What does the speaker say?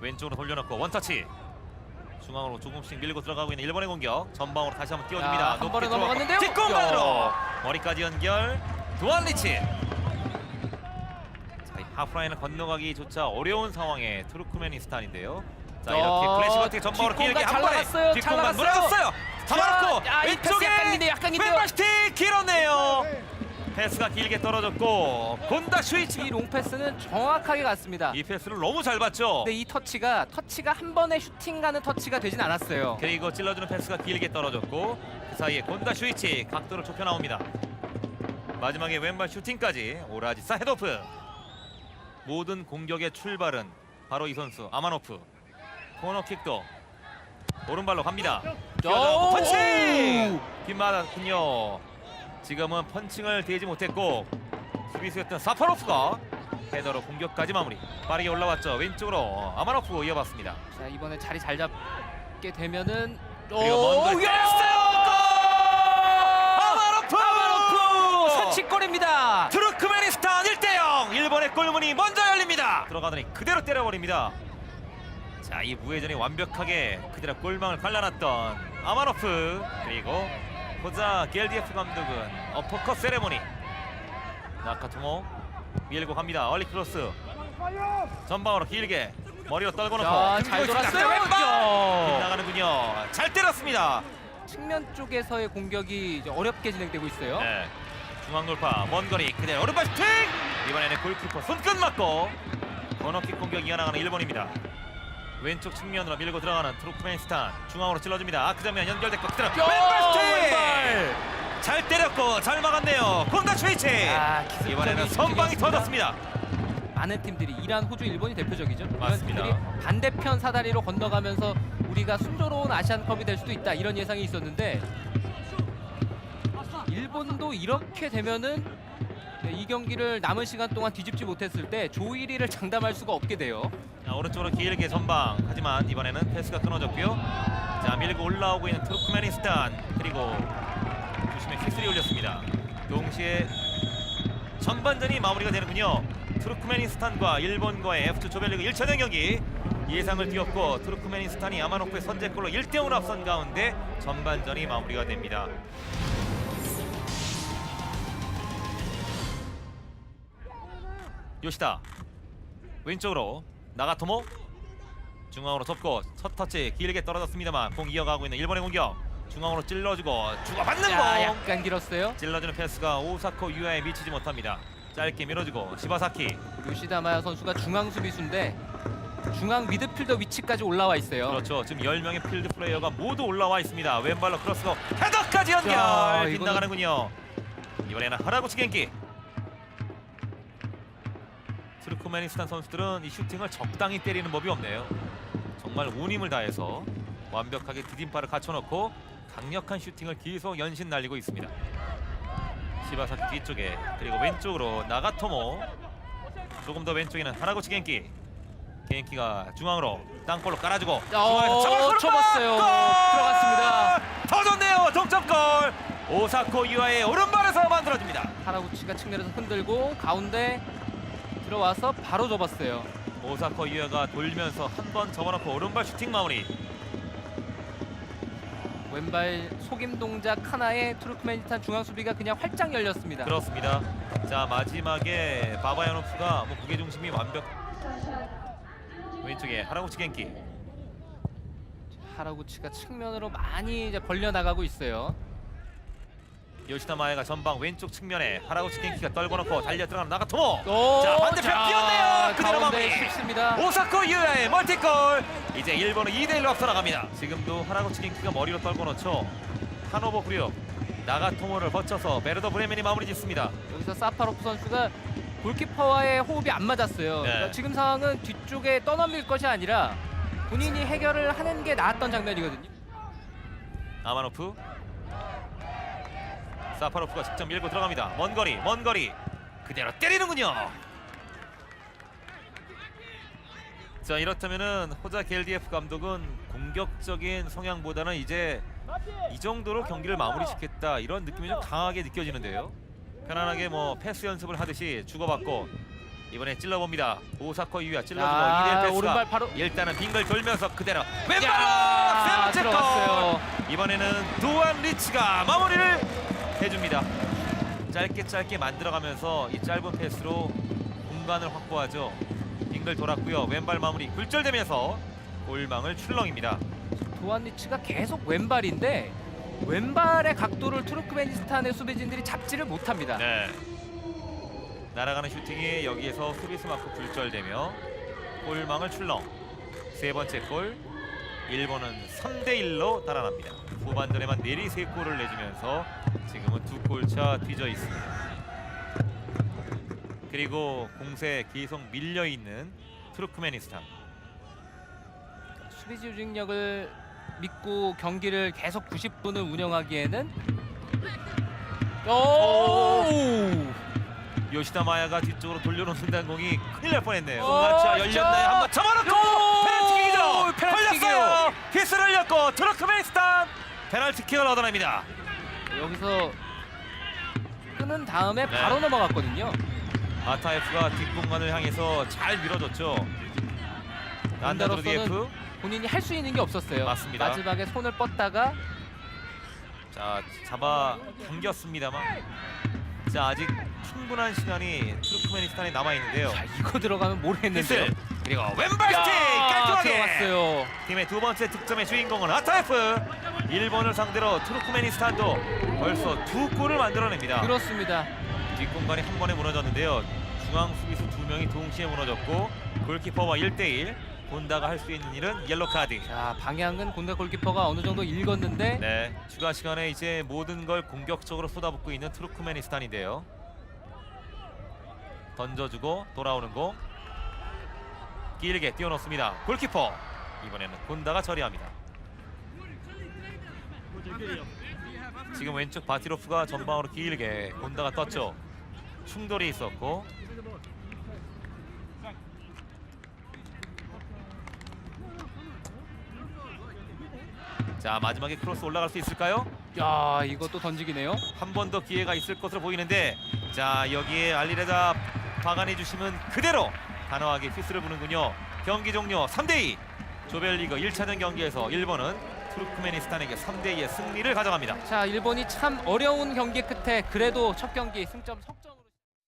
왼쪽으로 돌려놓고 원터치. 중앙으로 조금씩 밀고 들어가고 있는 일본의 공격. 전방으로 다시 한번 띄워줍니다. 야, 한 번에 넘어갔는데요? 뒷공간으로 야. 머리까지 연결. 두알리치. 자, 이 하프라인을 건너가기조차 어려운 상황의 투르크메니스탄인데요. 자 이렇게 어, 클래식 어택 전방으로 길게 뒷공간 한잘 번에 나갔어요, 잘 뒷공간 나갔어요. 몰아갔어요. 잡아놓고 야, 이 패스 왼쪽에 약간 긴데요, 약간 긴데요. 왼발 스틱 길었네요 패스가 길게 떨어졌고 곤다 슈이치 이 롱패스는 정확하게 갔습니다. 이 패스를 너무 잘 봤죠 근데 이 터치가 터치가 한 번에 슈팅 가는 터치가 되진 않았어요. 그리고 찔러주는 패스가 길게 떨어졌고 그 사이에 곤다 슈이치 각도를 좁혀 나옵니다. 마지막에 왼발 슈팅까지 오라지사 헤드오프. 모든 공격의 출발은 바로 이 선수 아마노프. 코너킥도 오른발로 갑니다. 뛰어들어가고 오! 펀칭! 빗맞았군요. 지금은 펀칭을 대지 못했고 수비수였던 사파로프가 헤더로 공격까지 마무리. 빠르게 올라왔죠. 왼쪽으로 아마노프 이어봤습니다. 자 이번에 자리 잘 잡게 되면은 그리고 야! 때렸어요. 아마노프! 아마노프 선취골입니다. 투르크메니스탄 1대0 일본의 골문이 먼저 열립니다. 들어가더니 그대로 때려버립니다. 자, 이 무회전이 완벽하게 그대로 골망을 갈라놨던 아마노프 그리고 호자 겔디에프 감독은 어퍼컷 세레모니 나카토모 밀고 갑니다. 얼리 크로스 전방으로 길게 머리로 떨궈 놓고 자, 잘 돌았어요. 왼발 야. 빗나가는군요. 잘 때렸습니다. 측면 쪽에서의 공격이 어렵게 진행되고 있어요. 네. 중앙 돌파 먼 거리 그대로 오른발 슈팅 이번에는 골키퍼 손끝 맞고 코너킥 공격 이어나가는 일본입니다 왼쪽 측면으로 밀고 들어가는 투르크메니스탄 중앙으로 찔러줍니다 아크 장면 연결됐고 그대로 야, 왼발! 잘 때렸고 잘 막았네요 콘다 슈이치 아, 기습적인 이번에는 선방이. 터졌습니다 많은 팀들이 이란, 호주, 일본이 대표적이죠. 이런 맞습니다. 팀들이 반대편 사다리로 건너가면서 우리가 순조로운 아시안컵이 될 수도 있다 이런 예상이 있었는데 일본도 이렇게 되면은 네, 이 경기를 남은 시간 동안 뒤집지 못했을 때 조1위를 장담할 수가 없게 돼요. 자, 오른쪽으로 길게 전방. 하지만 이번에는 패스가 끊어졌고요. 자 밀고 올라오고 있는 투르크메니스탄. 그리고 조심해 휘슬이 올렸습니다. 동시에 전반전이 마무리가 되는군요. 투르크메니스탄과 일본과의 F2 조별리그 1차전 경기. 예상을 뛰었고 투르크메니스탄이 아마노프의 선제골로 1대0으로 앞선 가운데 전반전이 마무리가 됩니다 요시다. 왼쪽으로 나가토모. 중앙으로 접고 첫 터치 길게 떨어졌습니다만 공 이어가고 있는 일본의 공격. 중앙으로 찔러주고 주고받는 야, 공. 약간 길었어요. 찔러주는 패스가 오사코 유아에 미치지 못합니다. 짧게 밀어주고 시바사키. 요시다마야 선수가 중앙 수비수인데 중앙 미드필더 위치까지 올라와 있어요. 그렇죠. 지금 10명의 필드 플레이어가 모두 올라와 있습니다. 왼발로 크로스고 헤더까지 연결. 이거는- 빗나가는군요. 이번에는 하라구치 겐키 트르크메니스탄 선수들은 이 슈팅을 적당히 때리는 법이 없네요. 정말 온 힘을 다해서 완벽하게 디딤발을 갖춰놓고 강력한 슈팅을 계속 연신 날리고 있습니다. 시바사키 뒤쪽에 그리고 왼쪽으로 나가토모. 조금 더 왼쪽에는 하라구치 겐키. 겐키가 중앙으로 땅볼로 깔아주고 중앙에서 어, 잡아서 접었어요. 골! 들어갔습니다. 더 좋네요 동점골! 오사코 유아의 오른발에서 만들어집니다. 하라구치가 측면에서 흔들고 가운데 들어와서 바로 접었어요. 오사코 유아가 돌면서 한 번 접어놓고 오른발 슈팅 마무리 왼발 속임 동작 하나에 투르크메니스탄 중앙 수비가 그냥 활짝 열렸습니다. 그렇습니다 자 마지막에 바바야노프가 뭐 무게 중심이 완벽 왼쪽에 하라구치 겐키 하라구치가 측면으로 많이 이제 벌려 나가고 있어요. 요시다 마에가 전방 왼쪽 측면에 하라구치 겐키가 떨궈놓고 달려 들어가는 나가토모. 오, 자 반대편 자, 뛰었네요. 그대로 가운데 마무리. 쉽습니다. 오사코 유야의 멀티골. 이제 일본은 2대1로 앞서 나갑니다. 지금도 하나고치 갱키가 머리로 떨궈 놓죠. 하노버 구력 나가토모를 거쳐서 베르더 브레멘이 마무리 짓습니다. 여기서 사파로프 선수가 골키퍼와의 호흡이 안 맞았어요. 네. 그러니까 지금 상황은 뒤쪽에 떠넘길 것이 아니라 본인이 해결을 하는 게 나았던 장면이거든요. 아마노프 사파로프가 직접 밀고 들어갑니다 먼 거리 먼 거리 그대로 때리는군요 자 이렇다면은 호자 겔디에프 감독은 공격적인 성향보다는 이제 이 정도로 경기를 마무리 짓겠다 이런 느낌이 좀 강하게 느껴지는데요 편안하게 뭐 패스 연습을 하듯이 주고받고 이번에 찔러봅니다. 오사커 유야 찔러주고 자, 이대 패스가 오른발 바로 일단은 빙글 돌면서 그대로 왼발로 야, 세 번째 들어갔어요. 골. 이번에는 도안 리치가 마무리를 해줍니다. 짧게 짧게 만들어가면서 이 짧은 패스로 공간을 확보하죠. 빙글 돌았고요. 왼발 마무리 굴절되면서 골망을 출렁입니다. 도안리치가 계속 왼발인데 왼발의 각도를 투르크메니스탄의 수비진들이 잡지를 못합니다. 네. 날아가는 슈팅이 여기에서 수비수 맞고 굴절되며 골망을 출렁. 세 번째 골. 일본은 3대 1로 달아납니다. 후반전에만 내리 세 골을 내주면서 지금은 두 골차 뒤져 있습니다. 그리고 공세 계속 밀려 있는 투르크메니스탄. 수비 조직력을 믿고 경기를 계속 90분을 운영하기에는 오! 요시다 마야가 뒤쪽으로 돌려놓는다는 공이 큰일 날 뻔했네요. 어, 마차 자. 열렸나요? 한번 오, 페널티킥이죠. 걸렸어요. 키스를 열렸고 투르크메니스탄 페널티킥을 얻어냅니다. 여기서 끄는 다음에 네. 바로 넘어갔거든요. 아타에프가 뒷공간을 향해서 잘 밀어줬죠. 난다로디에프 본인이 할 수 있는 게 없었어요. 맞습니다. 마지막에 손을 뻗다가 자 잡아 당겼습니다만 자 아직 충분한 시간이 투르크메니스탄에 남아 있는데요. 자, 이거 들어가면 모르겠는데요. 그리고 왼발 스틱 깔끔하게 들어갔어요. 팀의 두 번째 득점의 주인공은 아타에프. 일본을 상대로 투르크메니스탄도 벌써 두 골을 만들어냅니다. 그렇습니다. 뒷공간이 한 번에 무너졌는데요. 중앙 수비수 두 명이 동시에 무너졌고 골키퍼와 1대1 본다가 할 수 있는 일은 옐로 카드. 자, 방향은 곤다 골키퍼가 어느 정도 읽었는데 네, 추가 시간에 이제 모든 걸 공격적으로 쏟아붓고 있는 투르크메니스탄인데요. 던져주고 돌아오는 공 길게 띄워놓습니다. 골키퍼 이번에는 곤다가 처리합니다. 지금 왼쪽 바티로프가 전방으로 길게 곤다가 떴죠. 충돌이 있었고 자 마지막에 크로스 올라갈 수 있을까요? 야, 이것도 던지기네요. 한 번 더 기회가 있을 것으로 보이는데 자 여기에 알리레다 박안해 주시면 그대로 단호하게 피스를 부는군요 경기 종료 3대2 조별리그 1차전 경기에서 일본은 투르크메니스탄에게 3대2의 승리를 가져갑니다 자, 일본이 참 어려운 경기 끝에 그래도 첫 경기 승점 석점